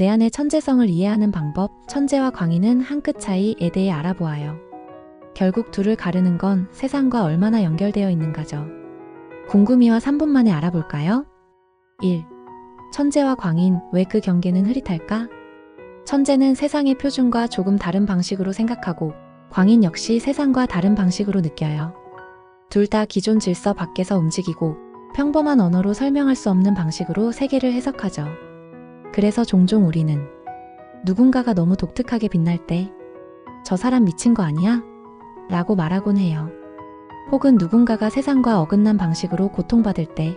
내 안의 천재성을 이해하는 방법, 천재와 광인은 한 끗 차이에 대해 알아보아요. 결국 둘을 가르는 건 세상과 얼마나 연결되어 있는가죠. 궁금이와 3분 만에 알아볼까요? 1. 천재와 광인, 왜 그 경계는 흐릿할까? 천재는 세상의 표준과 조금 다른 방식으로 생각하고, 광인 역시 세상과 다른 방식으로 느껴요. 둘 다 기존 질서 밖에서 움직이고, 평범한 언어로 설명할 수 없는 방식으로 세계를 해석하죠. 그래서 종종 우리는 누군가가 너무 독특하게 빛날 때, 저 사람 미친 거 아니야? 라고 말하곤 해요. 혹은 누군가가 세상과 어긋난 방식으로 고통받을 때,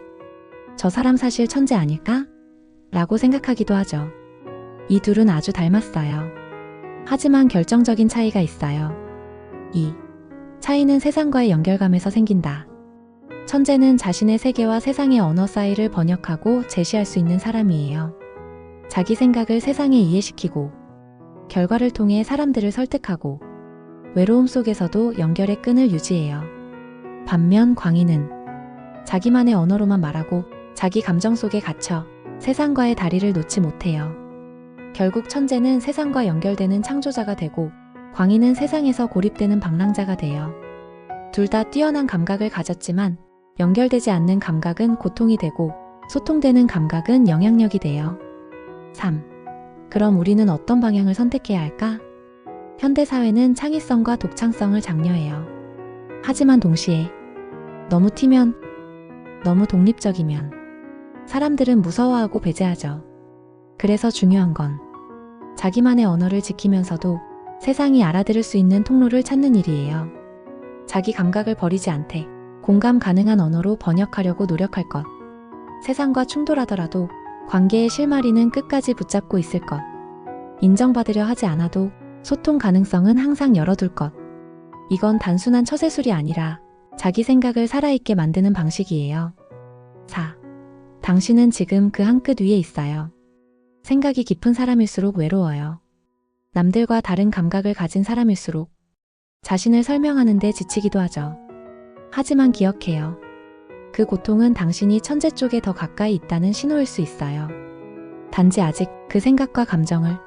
저 사람 사실 천재 아닐까? 라고 생각하기도 하죠. 이 둘은 아주 닮았어요. 하지만 결정적인 차이가 있어요. 2. 차이는 세상과의 연결감에서 생긴다. 천재는 자신의 세계와 세상의 언어 사이를 번역하고 제시할 수 있는 사람이에요. 자기 생각을 세상에 이해시키고, 결과를 통해 사람들을 설득하고, 외로움 속에서도 연결의 끈을 유지해요. 반면 광희는 자기만의 언어로만 말하고 자기 감정 속에 갇혀 세상과의 다리를 놓지 못해요. 결국 천재는 세상과 연결되는 창조자가 되고 광희는 세상에서 고립되는 방랑자가 돼요. 둘 다 뛰어난 감각을 가졌지만 연결되지 않는 감각은 고통이 되고 소통되는 감각은 영향력이 돼요. 3. 그럼 우리는 어떤 방향을 선택해야 할까? 현대사회는 창의성과 독창성을 장려해요. 하지만 동시에 너무 튀면, 너무 독립적이면 사람들은 무서워하고 배제하죠. 그래서 중요한 건 자기만의 언어를 지키면서도 세상이 알아들을 수 있는 통로를 찾는 일이에요. 자기 감각을 버리지 않되 공감 가능한 언어로 번역하려고 노력할 것. 세상과 충돌하더라도 관계의 실마리는 끝까지 붙잡고 있을 것. 인정받으려 하지 않아도 소통 가능성은 항상 열어둘 것. 이건 단순한 처세술이 아니라 자기 생각을 살아있게 만드는 방식이에요. 4. 당신은 지금 그 한 끗 위에 있어요. 생각이 깊은 사람일수록 외로워요. 남들과 다른 감각을 가진 사람일수록 자신을 설명하는데 지치기도 하죠. 하지만 기억해요. 그 고통은 당신이 천재 쪽에 더 가까이 있다는 신호일 수 있어요. 단지 아직 그 생각과 감정을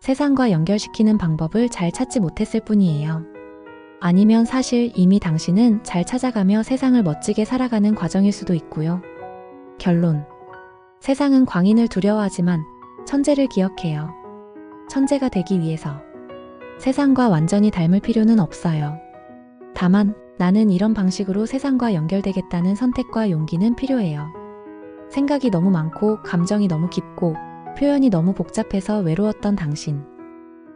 세상과 연결시키는 방법을 잘 찾지 못했을 뿐이에요. 아니면 사실 이미 당신은 잘 찾아가며 세상을 멋지게 살아가는 과정일 수도 있고요. 결론. 세상은 광인을 두려워하지만 천재를 기억해요. 천재가 되기 위해서 세상과 완전히 닮을 필요는 없어요. 다만 나는 이런 방식으로 세상과 연결되겠다는 선택과 용기는 필요해요. 생각이 너무 많고 감정이 너무 깊고 표현이 너무 복잡해서 외로웠던 당신.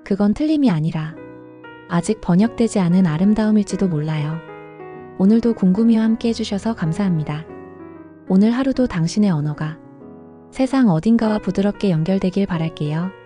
그건 틀림이 아니라 아직 번역되지 않은 아름다움일지도 몰라요. 오늘도 궁금이와 함께 해주셔서 감사합니다. 오늘 하루도 당신의 언어가 세상 어딘가와 부드럽게 연결되길 바랄게요.